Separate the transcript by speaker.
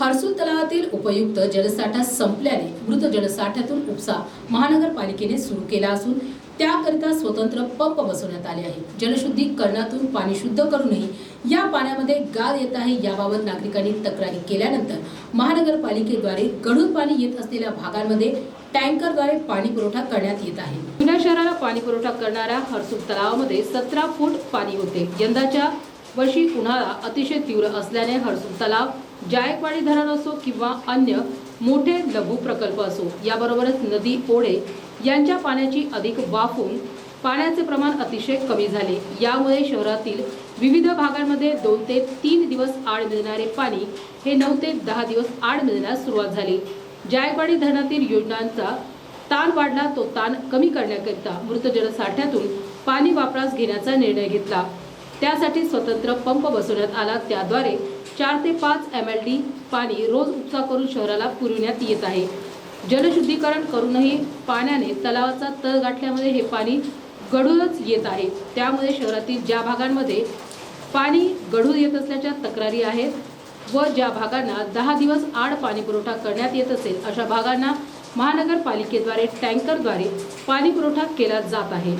Speaker 1: हर्सुल तलावातील उपयुक्त जलसाठा संपल्याने मृत जलसाठ्यातून उपसा महानगरपालिकेने सुरू केला असून त्याकरिता स्वतंत्र पंप बसवण्यात आले आहे. जलशुद्धीकरणातून पाणी शुद्ध करूनही या पाण्यामध्ये गाळ येत आहे याबाबत नागरिकांनी तक्रारी केल्यानंतर महानगरपालिकेद्वारे गढूळ पाणी येत असलेल्या भागांमध्ये टँकरद्वारे पाणी पुरवठा करण्यात येत आहे. पुणे शहराला पाणी पुरवठा करणाऱ्या हर्सुल तलावामध्ये सतरा फूट पाणी होते. यंदाच्या वर्षी उन्हाळा अतिशय तीव्र असल्याने हर्सुल तलाव जायकवाडी धरण असो किंवा अन्य मोठे लघु प्रकल्प असो याबरोबरच नदी ओढे यांच्या पाण्याची अधिक वाफून पाण्याचे प्रमाण अतिशय कमी झाले. यामुळे शहरातील विविध भागांमध्ये दोन ते तीन दिवस आड मिळणारे पाणी हे नऊ ते दहा दिवस आड मिळण्यास सुरुवात झाली. जायकवाडी धरणातील योजनांचा ताण वाढला तो ताण कमी करण्याकरिता मृत जलसाठ्यातून पाणी वापरास घेण्याचा निर्णय घेतला. त्यासाठी स्वतंत्र पंप बसवण्यात आला. त्याद्वारे चार ते पाच एम एल डी पाणी रोज उपसा करून शहराला पुरविण्यात येत आहे. जलशुद्धीकरण करूनही पाण्याने तलावाचा तळ गाठल्यामुळे हे पाणी गढूनच येत आहे. त्यामुळे शहरातील ज्या भागांमध्ये पाणी गढून येत असल्याच्या तक्रारी आहेत व ज्या भागांना दहा दिवस आड पाणी पुरवठा करण्यात येत असेल अशा भागांना महानगरपालिकेद्वारे टँकरद्वारे पाणी पुरवठा केला जात आहे.